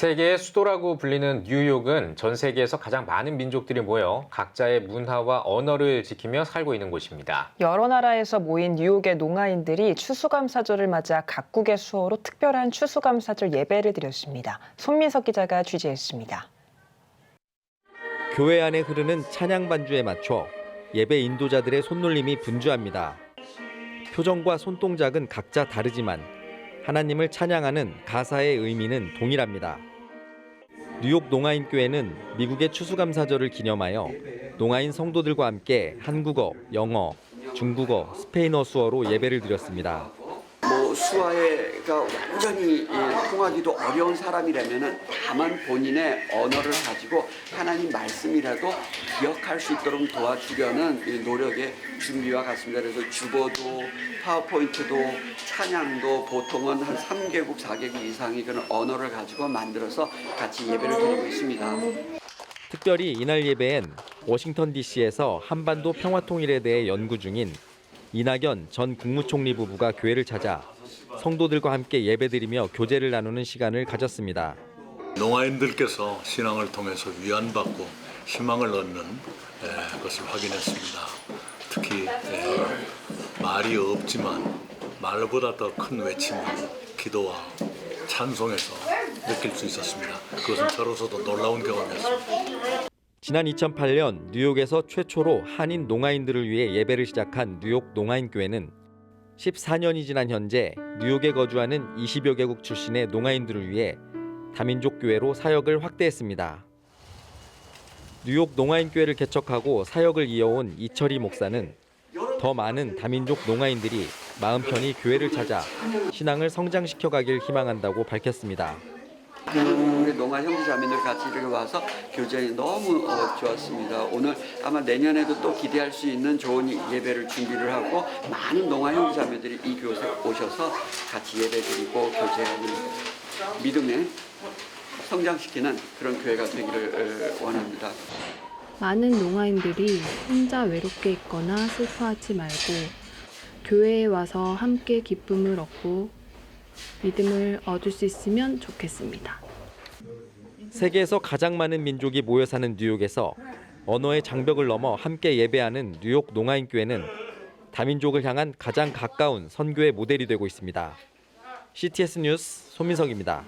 세계의 수도라고 불리는 뉴욕은 전 세계에서 가장 많은 민족들이 모여 각자의 문화와 언어를 지키며 살고 있는 곳입니다. 여러 나라에서 모인 뉴욕의 농아인들이 추수감사절을 맞아 각국의 수어로 특별한 추수감사절 예배를 드렸습니다. 손민석 기자가 취재했습니다. 교회 안에 흐르는 찬양 반주에 맞춰 예배 인도자들의 손놀림이 분주합니다. 표정과 손동작은 각자 다르지만 하나님을 찬양하는 가사의 의미는 동일합니다. 뉴욕 농아인 교회는 미국의 추수감사절을 기념하여 농아인 성도들과 함께 한국어, 영어, 중국어, 스페인어 수어로 예배를 드렸습니다. 뭐 수아가 완전히 예, 통하기도 어려운 사람이라면은 다만 본인의 언어를 가지고 하나님 말씀이라도 기억할 수 있도록 도와주려는 이 노력의 준비와 같습니다. 그래서 주보도 파워포인트도 찬양도 보통은 한 3개국, 4개국 이상의 그런 언어를 가지고 만들어서 같이 예배를 드리고 있습니다. 특별히 이날 예배엔 워싱턴 DC에서 한반도 평화 통일에 대해 연구 중인 이낙연 전 국무총리 부부가 교회를 찾아 성도들과 함께 예배드리며 교제를 나누는 시간을 가졌습니다. 농아인들께서 신앙을 통해서 위안받고 희망을 얻는 에, 것을 확인했습니다. 특히 에, 말이 없지만 말보다 더 큰 외침, 기도와 찬송에서 느낄 수 있었습니다. 그것은 저로서도 놀라운 경험이었습니다. 지난 2008년 뉴욕에서 최초로 한인 농아인들을 위해 예배를 시작한 뉴욕 농아인 교회는 14년이 지난 현재 뉴욕에 거주하는 20여 개국 출신의 농아인들을 위해 다민족 교회로 사역을 확대했습니다. 뉴욕 농아인 교회를 개척하고 사역을 이어온 이철희 목사는 더 많은 다민족 농아인들이 마음 편히 교회를 찾아 신앙을 성장시켜 가길 희망한다고 밝혔습니다. 우리 농아 형제 자매들 같이 이렇게 와서 교제이 너무 어, 좋았습니다. 오늘 아마 내년에도 또 기대할 수 있는 좋은 예배를 준비를 하고 많은 농아 형제 자매들이 이 교회에 오셔서 같이 예배 드리고 교제하는 믿음에 성장시키는 그런 교회가 되기를 어, 원합니다. 많은 농아인들이 혼자 외롭게 있거나 슬퍼하지 말고 교회에 와서 함께 기쁨을 얻고 믿음을 얻을 수 있으면 좋겠습니다. 세계에서 가장 많은 민족이 모여 사는 뉴욕에서 언어의 장벽을 넘어 함께 예배하는 뉴욕 농아인 교회는 다민족을 향한 가장 가까운 선교의 모델이 되고 있습니다. CTS 뉴스 손민석입니다.